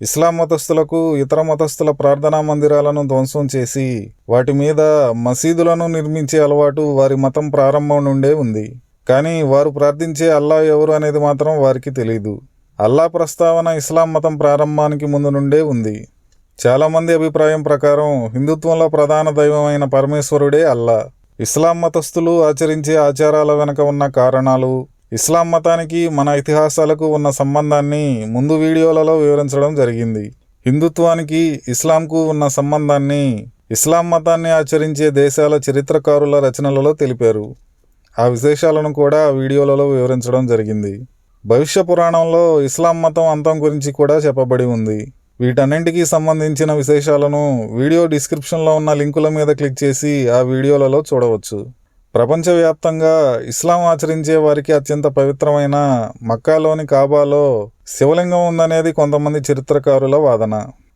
ఇస్లాం మతస్థులకు ఇతర మతస్థుల ప్రార్థనా మందిరాలను ధ్వంసం చేసి వాటి మీద మసీదులను నిర్మించే అలవాటు వారి మతం ప్రారంభం నుండే ఉంది. కానీ వారు ప్రార్థించే అల్లా ఎవరు అనేది మాత్రం వారికి తెలియదు అల్లా ప్రస్తావన ఇస్లాం మతం ప్రారంభానికి ముందు నుండే ఉంది. చాలామంది అభిప్రాయం ప్రకారం హిందుత్వంలో ప్రధాన దైవమైన పరమేశ్వరుడే అల్లా. ఇస్లాం మతస్థులు ఆచరించే ఆచారాల వెనుక ఉన్న కారణాలు ఇస్లాం మతానికి మన ఇతిహాసాలకు ఉన్న సంబంధాన్ని ముందు వీడియోలలో వివరించడం జరిగింది. హిందుత్వానికి ఇస్లాంకు ఉన్న సంబంధాన్ని ఇస్లాం మతాన్ని ఆచరించే దేశాల చరిత్రకారుల రచనలలో తెలిపారు. ఆ విశేషాలను కూడా ఆ వీడియోలలో వివరించడం జరిగింది. భవిష్య పురాణంలో ఇస్లాం మతం అంతం గురించి కూడా చెప్పబడి ఉంది. వీటన్నింటికి సంబంధించిన విశేషాలను వీడియో డిస్క్రిప్షన్లో ఉన్న లింకుల మీద క్లిక్ చేసి ఆ వీడియోలలో చూడవచ్చు. ప్రపంచవ్యాప్తంగా ఇస్లాం ఆచరించే వారికి అత్యంత పవిత్రమైన మక్కాలోని కాబాలో శివలింగం ఉందనేది కొంతమంది చరిత్రకారుల వాదన.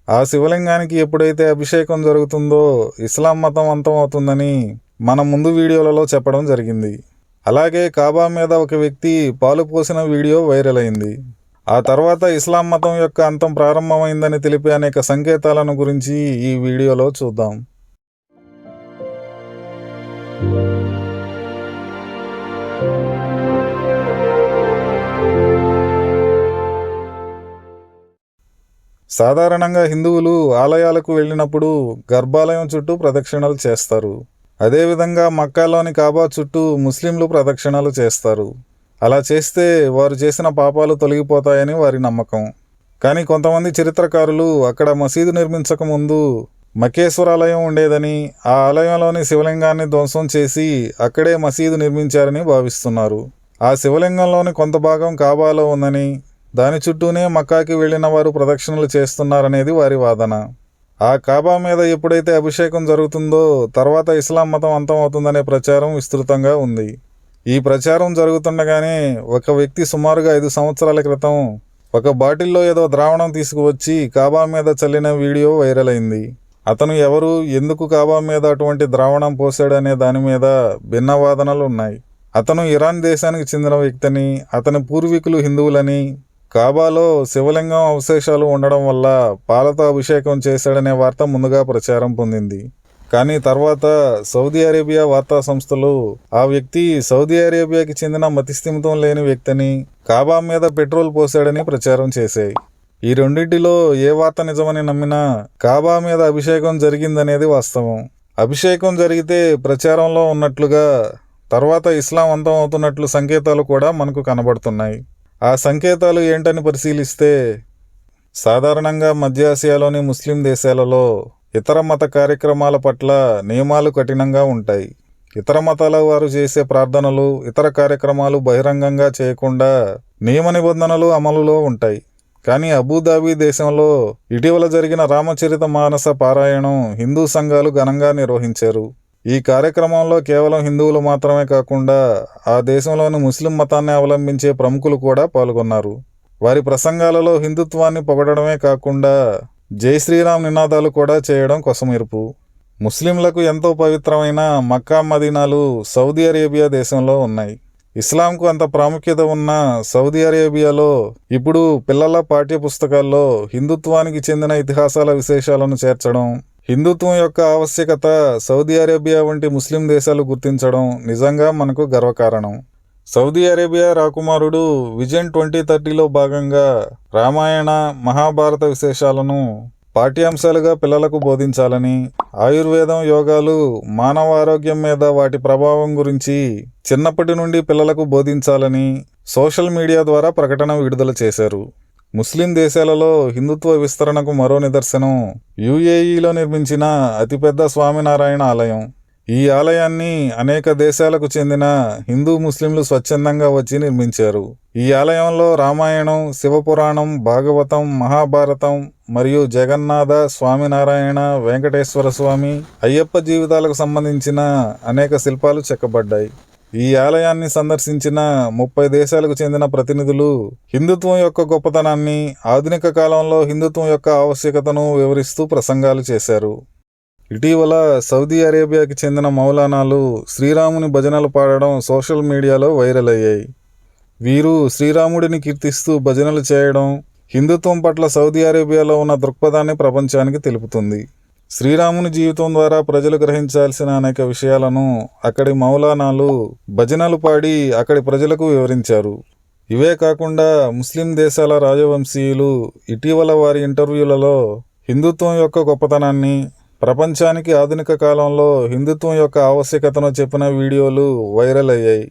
ఆ శివలింగానికి ఎప్పుడైతే అభిషేకం జరుగుతుందో ఇస్లాం మతం అంతం అవుతుందని మన ముందు వీడియోలలో చెప్పడం జరిగింది. అలాగే కాబా మీద ఒక వ్యక్తి పాలు పోసిన వీడియో వైరల్ అయింది. ఆ తర్వాత ఇస్లాం మతం యొక్క అంతం ప్రారంభమైందని తెలిపే అనేక సంకేతాలను గురించి ఈ వీడియోలో చూద్దాం. సాధారణంగా హిందువులు ఆలయాలకు వెళ్ళినప్పుడు గర్భాలయం చుట్టూ ప్రదక్షిణలు చేస్తారు. అదేవిధంగా మక్కాలోని కాబా చుట్టూ ముస్లింలు ప్రదక్షిణలు చేస్తారు. అలా చేస్తే వారు చేసిన పాపాలు తొలగిపోతాయని వారి నమ్మకం. కానీ కొంతమంది చరిత్రకారులు అక్కడ మసీదు నిర్మించక ముందు మకేశ్వరాలయం ఉండేదని ఆ ఆలయంలోని శివలింగాన్ని ధ్వంసం చేసి అక్కడే మసీదు నిర్మించారని భావిస్తున్నారు. ఆ శివలింగంలోని కొంత భాగం కాబాలో ఉందని దాని చుట్టూనే మక్కాకి వెళ్ళిన వారు ప్రదక్షిణలు చేస్తున్నారనేది వారి వాదన. ఆ కాబా మీద ఎప్పుడైతే అభిషేకం జరుగుతుందో తర్వాత ఇస్లాం మతం అంతం అవుతుందనే ప్రచారం విస్తృతంగా ఉంది. ఈ ప్రచారం జరుగుతుండగానే ఒక వ్యక్తి సుమారుగా ఐదు సంవత్సరాల క్రితం ఒక బాటిల్లో ఏదో ద్రావణం తీసుకువచ్చి కాబా మీద చల్లిన వీడియో వైరల్ అయింది. అతను ఎవరు ఎందుకు కాబా మీద అటువంటి ద్రావణం పోసాడనే దాని మీద భిన్న వాదనలు ఉన్నాయి. అతను ఇరాన్ దేశానికి చెందిన వ్యక్తిని అతని పూర్వీకులు హిందువులని కాబాలో శివలింగం అవశేషాలు ఉండడం వల్ల పాలతో అభిషేకం చేశాడనే వార్త ముందుగా ప్రచారం పొందింది. కానీ తర్వాత సౌదీ అరేబియా వార్తా సంస్థలు ఆ వ్యక్తి సౌదీ అరేబియాకి చెందిన మతిస్థిమితం లేని వ్యక్తిని కాబా మీద పెట్రోల్ పోశాడని ప్రచారం చేశాయి. ఈ రెండింటిలో ఏ వార్త నిజమని నమ్మినా కాబా మీద అభిషేకం జరిగిందనేది వాస్తవం. అభిషేకం జరిగితే ప్రచారంలో ఉన్నట్లుగా తర్వాత ఇస్లాం అంతం అవుతున్నట్లు సంకేతాలు కూడా మనకు కనబడుతున్నాయి. ఆ సంకేతాలు ఏంటని పరిశీలిస్తే సాధారణంగా మధ్య ఆసియాలోని ముస్లిం దేశాలలో ఇతర మత కార్యక్రమాల పట్ల నియమాలు కఠినంగా ఉంటాయి. ఇతర మతాల వారు చేసే ప్రార్థనలు ఇతర కార్యక్రమాలు బహిరంగంగా చేయకుండా నియమ నిబంధనలు అమలులో ఉంటాయి. కానీ అబుదాబీ దేశంలో ఇటీవల జరిగిన రామచరిత మానస పారాయణం హిందూ సంఘాలు ఘనంగా నిర్వహించారు. ఈ కార్యక్రమంలో కేవలం హిందువులు మాత్రమే కాకుండా ఆ దేశంలోని ముస్లిం మతాన్ని అవలంబించే ప్రముఖులు కూడా పాల్గొన్నారు. వారి ప్రసంగాలలో హిందుత్వాన్ని పొగడమే కాకుండా జై శ్రీరామ్ నినాదాలు కూడా చేయడం కొసమెరుపు. ముస్లింలకు ఎంతో పవిత్రమైన మక్కా మదీనాలు సౌదీ అరేబియా దేశంలో ఉన్నాయి. ఇస్లాంకు అంత ప్రాముఖ్యత ఉన్న సౌదీ అరేబియాలో ఇప్పుడు పిల్లల పాఠ్య పుస్తకాల్లో హిందుత్వానికి చెందిన ఇతిహాసాల విశేషాలను చేర్చడం హిందుత్వం యొక్క ఆవశ్యకత సౌదీ అరేబియా వంటి ముస్లిం దేశాలు గుర్తించడం నిజంగా మనకు గర్వకారణం. సౌదీ అరేబియా రాకుమారుడు విజన్ ట్వంటీ థర్టీలో భాగంగా రామాయణ మహాభారత విశేషాలను పాఠ్యాంశాలుగా పిల్లలకు బోధించాలని ఆయుర్వేదం యోగాలు మానవ ఆరోగ్యం మీద వాటి ప్రభావం గురించి చిన్నప్పటి నుండి పిల్లలకు బోధించాలని సోషల్ మీడియా ద్వారా ప్రకటన విడుదల చేశారు. ముస్లిం దేశాలలో హిందుత్వ విస్తరణకు మరో నిదర్శనం యుఏఈలో నిర్మించిన అతిపెద్ద స్వామినారాయణ ఆలయం. ఈ ఆలయాన్ని అనేక దేశాలకు చెందిన హిందూ ముస్లింలు స్వచ్ఛందంగా వచ్చి నిర్మించారు. ఈ ఆలయంలో రామాయణం శివపురాణం భాగవతం మహాభారతం మరియు జగన్నాథ స్వామినారాయణ వెంకటేశ్వర స్వామి అయ్యప్ప జీవితాలకు సంబంధించిన అనేక శిల్పాలు చెక్కబడ్డాయి. ఈ ఆలయాన్ని సందర్శించిన ముప్పై దేశాలకు చెందిన ప్రతినిధులు హిందుత్వం యొక్క గొప్పతనాన్ని ఆధునిక కాలంలో హిందుత్వం యొక్క ఆవశ్యకతను వివరిస్తూ ప్రసంగాలు చేశారు. ఇటీవల సౌదీ అరేబియాకి చెందిన మౌలానాలు శ్రీరాముని భజనలు పాడడం సోషల్ మీడియాలో వైరల్ అయ్యాయి. వీరు శ్రీరాముడిని కీర్తిస్తూ భజనలు చేయడం హిందుత్వం పట్ల సౌదీ అరేబియాలో ఉన్న దృక్పథాన్ని ప్రపంచానికి తెలుపుతుంది. శ్రీరాముని జీవితం ద్వారా ప్రజలు గ్రహించాల్సిన అనేక విషయాలను అక్కడి మౌలానాలు భజనలు పాడి అక్కడి ప్రజలకు వివరించారు. ఇవే కాకుండా ముస్లిం దేశాల రాజవంశీయులు ఇటీవల వారి ఇంటర్వ్యూలలో హిందుత్వం యొక్క గొప్పతనాన్ని ప్రపంచానికి ఆధునిక కాలంలో హిందుత్వం యొక్క ఆవశ్యకతను చెప్పిన వీడియోలు వైరల్ అయ్యాయి.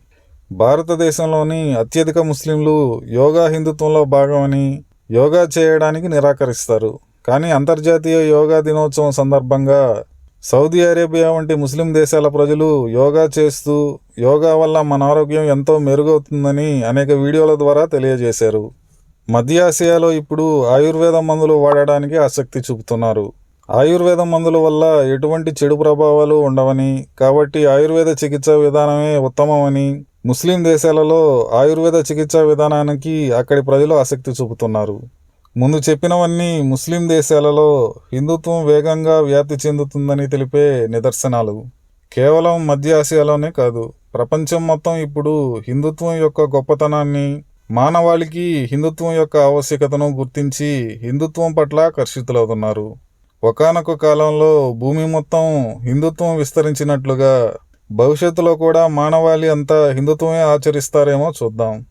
భారతదేశంలోని అత్యధిక ముస్లింలు యోగా హిందుత్వంలో భాగమని యోగా చేయడానికి నిరాకరిస్తారు. కానీ అంతర్జాతీయ యోగా దినోత్సవం సందర్భంగా సౌదీ అరేబియా వంటి ముస్లిం దేశాల ప్రజలు యోగా చేస్తూ యోగా వల్ల మన ఆరోగ్యం ఎంతో మెరుగవుతుందని అనేక వీడియోల ద్వారా తెలియజేశారు. మధ్య ఆసియాలో ఇప్పుడు ఆయుర్వేద మందులు వాడడానికి ఆసక్తి చూపుతున్నారు. ఆయుర్వేద మందుల వల్ల ఎటువంటి చెడు ప్రభావాలు ఉండవని కాబట్టి ఆయుర్వేద చికిత్సా విధానమే ఉత్తమమని ముస్లిం దేశాలలో ఆయుర్వేద చికిత్సా విధానానికి అక్కడి ప్రజలు ఆసక్తి చూపుతున్నారు. ముందు చెప్పినవన్నీ ముస్లిం దేశాలలో హిందుత్వం వేగంగా వ్యాప్తి చెందుతుందని తెలిపే నిదర్శనాలు. కేవలం మధ్య ఆసియాలోనే కాదు ప్రపంచం మొత్తం ఇప్పుడు హిందుత్వం యొక్క గొప్పతనాన్ని మానవాళికి హిందుత్వం యొక్క ఆవశ్యకతను గుర్తించి హిందుత్వం పట్ల ఆకర్షితులవుతున్నారు. ఒకానొక కాలంలో భూమి మొత్తం హిందుత్వం విస్తరించినట్లుగా భవిష్యత్తులో కూడా మానవాళి అంతా హిందుత్వమే ఆచరిస్తారేమో చూద్దాం.